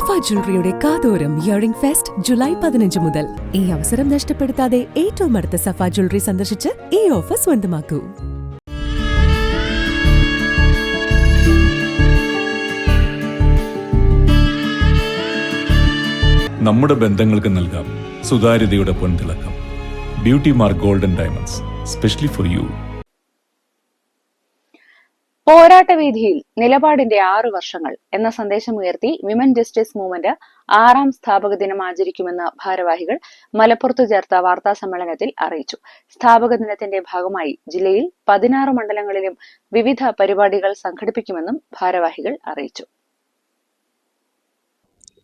സഫ ജ്വല്ലറിയുടെ കാതോരം earring fest July പതിനഞ്ച് മുതൽ. ഈ അവസരം നഷ്ടപ്പെടുത്താതെ ഏറ്റവും അടുത്ത സഫ ജ്വല്ലറി സന്ദർശിച്ച് ഈ ഓഫർ സ്വന്തമാക്കൂ. നമ്മുടെ ബന്ധങ്ങൾക്ക് നൽകാം സുതാര്യതയുടെ പൊൻതിളക്കം. Beauty mark golden diamonds specially for you പോരാട്ടവീതിയിൽ നിലപാടിന്റെ ആറു വർഷങ്ങൾ എന്ന സന്ദേശം ഉയർത്തി വിമൻ ജസ്റ്റിസ് മൂവ്മെന്റ് ആറാം സ്ഥാപക ദിനം ആചരിക്കുമെന്ന് ഭാരവാഹികൾ മലപ്പുറത്ത് ചേർത്ത വാർത്താ സമ്മേളനത്തിൽ അറിയിച്ചു. സ്ഥാപക ദിനത്തിന്റെ ഭാഗമായി ജില്ലയിൽ പതിനാറ് മണ്ഡലങ്ങളിലും വിവിധ പരിപാടികൾ സംഘടിപ്പിക്കുമെന്നും ഭാരവാഹികൾ അറിയിച്ചു.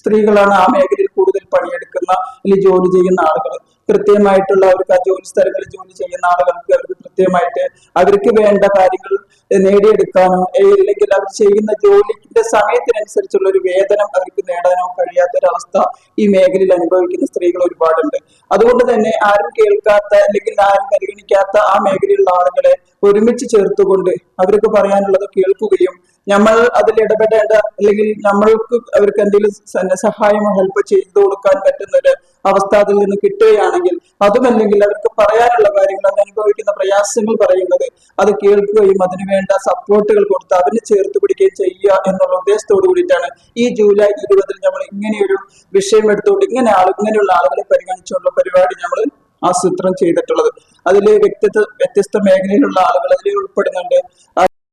സ്ത്രീകളാണ് ആ മേഖലയിൽ കൂടുതൽ പണിയെടുക്കുന്ന അല്ലെങ്കിൽ ജോലി ചെയ്യുന്ന ആളുകൾ. കൃത്യമായിട്ടുള്ള അവർക്ക് ആ ജോലി സ്ഥലങ്ങളിൽ ജോലി ചെയ്യുന്ന ആളുകൾക്ക് അവർക്ക് കൃത്യമായിട്ട് അവർക്ക് വേണ്ട കാര്യങ്ങൾ നേടിയെടുക്കാനോ അല്ലെങ്കിൽ അവർ ചെയ്യുന്ന ജോലിന്റെ സമയത്തിനനുസരിച്ചുള്ള ഒരു വേതനം അവർക്ക് നേടാനോ കഴിയാത്തൊരവസ്ഥ ഈ മേഖലയിൽ അനുഭവിക്കുന്ന സ്ത്രീകൾ ഒരുപാടുണ്ട്. അതുകൊണ്ട് തന്നെ ആരും കേൾക്കാത്ത അല്ലെങ്കിൽ ആരും പരിഗണിക്കാത്ത ആ മേഖലയിലുള്ള ആളുകളെ ഒരുമിച്ച് ചേർത്തുകൊണ്ട് അവർക്ക് പറയാനുള്ളത് കേൾക്കുകയും നമ്മൾ അതിൽ ഇടപെടേണ്ട അല്ലെങ്കിൽ നമ്മൾക്ക് അവർക്ക് എന്തെങ്കിലും സഹായമോ ഹെൽപ്പ് ചെയ്തു കൊടുക്കാൻ പറ്റുന്ന ഒരു അവസ്ഥ അതിൽ നിന്ന് കിട്ടുകയാണെങ്കിൽ അതുമല്ലെങ്കിൽ അവർക്ക് പറയാനുള്ള കാര്യങ്ങൾ അവർ അനുഭവിക്കുന്ന പ്രയാസങ്ങൾ പറയുന്നത് അത് കേൾക്കുകയും അതിന് വേണ്ട സപ്പോർട്ടുകൾ കൊടുത്ത് അതിന് ചേർത്ത് പിടിക്കുകയും ചെയ്യുക എന്നുള്ള ഉദ്ദേശത്തോടു കൂടിയിട്ടാണ് ഈ ജൂലൈ ഇരുപതിൽ നമ്മൾ ഇങ്ങനെയൊരു വിഷയം എടുത്തുകൊണ്ട് ഇങ്ങനെ ആൾ ഇങ്ങനെയുള്ള ആളുകളെ പരിഗണിച്ചുള്ള പരിപാടി നമ്മൾ ആസൂത്രണം ചെയ്തിട്ടുള്ളത്. അതിൽ വ്യക്തിത്വ വ്യത്യസ്ത മേഖലയിലുള്ള ആളുകൾ അതിൽ ഉൾപ്പെടുന്നുണ്ട്.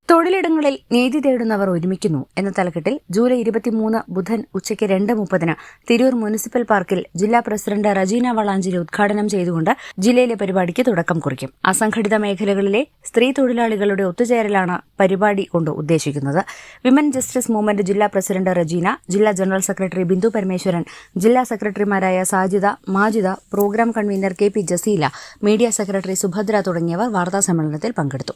തൊഴിലിടങ്ങളിൽ നീതി തേടുന്നവർ ഒരുമിക്കുന്നു എന്ന തലക്കെട്ടിൽ ജൂലൈ ഇരുപത്തിമൂന്ന് ബുധൻ ഉച്ചയ്ക്ക് രണ്ട് മുപ്പതിന് തിരൂർ മുനിസിപ്പൽ പാർക്കിൽ ജില്ലാ പ്രസിഡന്റ് റജീന വളാഞ്ചേരി ഉദ്ഘാടനം ചെയ്തുകൊണ്ട് ജില്ലയിലെ പരിപാടിക്ക് തുടക്കം കുറിക്കും. അസംഘടിത മേഖലകളിലെ സ്ത്രീ തൊഴിലാളികളുടെ ഒത്തുചേരലാണ് പരിപാടി കൊണ്ട് ഉദ്ദേശിക്കുന്നത്. വിമൻ ജസ്റ്റിസ് മൂവ്മെന്റ് ജില്ലാ പ്രസിഡന്റ് റജീന ജില്ലാ ജനറൽ സെക്രട്ടറി ബിന്ദു പരമേശ്വരൻ ജില്ലാ സെക്രട്ടറിമാരായ Sajida Majida programme convener K P Jaseela media secretary Subhadra തുടങ്ങിയവർ വാർത്താ സമ്മേളനത്തിൽ പങ്കെടുത്തു.